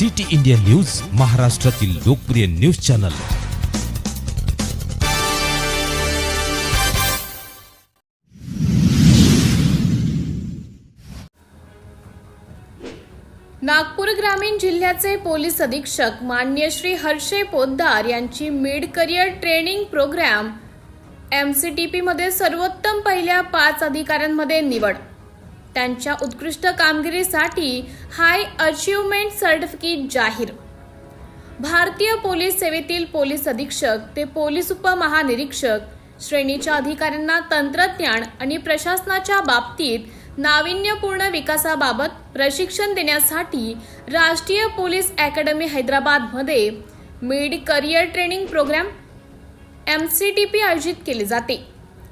City India news महाराष्ट्रातील लोकप्रिय news channel. Nagpur ग्रामीण जिल्ह्याचे पोलीस अधीक्षक मान्य श्री हर्षे पोद्दार यांची mid career training program MCTP मध्ये सर्वोत्तम पहिल्या पाच अधिकाऱ्यांमध्ये निवड. त्यांच्या उत्कृष्ट कामगिरीसाठी हाय अचिव्हमेंट सर्टिफिकेट जाहीर. भारतीय पोलीस सेवेतील पोलीस अधीक्षक ते पोलीस उपमहानिरीक्षक श्रेणीच्या अधिकाऱ्यांना तंत्रज्ञान आणि प्रशासनाच्या बाबतीत नाविन्यपूर्ण विकासाबाबत प्रशिक्षण देण्यासाठी राष्ट्रीय पोलीस अकॅडमी हैदराबादमध्ये mid career training program P आयोजित केले जाते.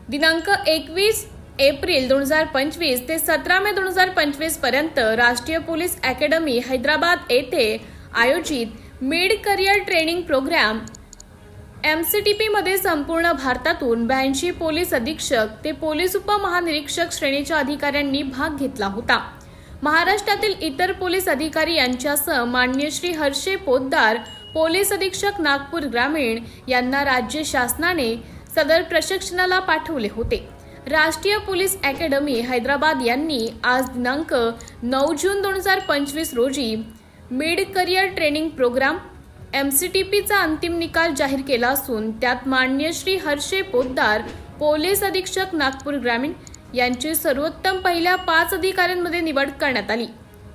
दिनांक एकवीस एप्रिल दोन हजार पंचवीस ते सतरा मे दोन हजार पंचवीसपर्यंत राष्ट्रीय पोलीस अकॅडमी हैदराबाद येथे आयोजित mid career training program M C T मध्ये संपूर्ण भारतातून ब्याऐंशी पोलीस अधीक्षक ते पोलीस उपमहानिरीक्षक श्रेणीच्या अधिकाऱ्यांनी भाग घेतला होता. महाराष्ट्रातील इतर पोलीस अधिकारी यांच्यासह मान्य श्री हर्षे पोद्दार पोलीस अधीक्षक नागपूर ग्रामीण यांना राज्य शासनाने सदर प्रशिक्षणाला पाठवले होते. राष्ट्रीय पोलीस अकॅडमी हैदराबाद यांनी आज दिनांक नऊ जून दोन हजार पंचवीस रोजी mid career training program M C T पीचा अंतिम निकाल जाहीर केला असून त्यात मान्य श्री हर्षे पोद्दार पोलीस अधीक्षक नागपूर ग्रामीण यांची सर्वोत्तम पहिल्या पाच अधिकाऱ्यांमध्ये निवड करण्यात आली.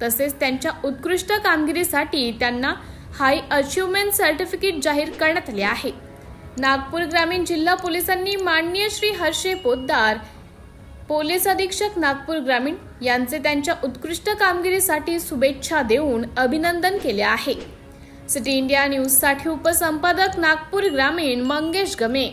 तसेच त्यांच्या उत्कृष्ट कामगिरीसाठी त्यांना हाय अचिव्हमेंट सर्टिफिकेट जाहीर करण्यात आले आहे. नागपूर ग्रामीण जिल्हा पोलिसांनी मान्य श्री हर्षे पोद्दार पोलीस अधीक्षक नागपूर ग्रामीण यांचे त्यांच्या उत्कृष्ट कामगिरीसाठी शुभेच्छा देऊन अभिनंदन केले आहे. सिटी इंडिया न्यूजसाठी उपसंपादक नागपूर ग्रामीण मंगेश गमे.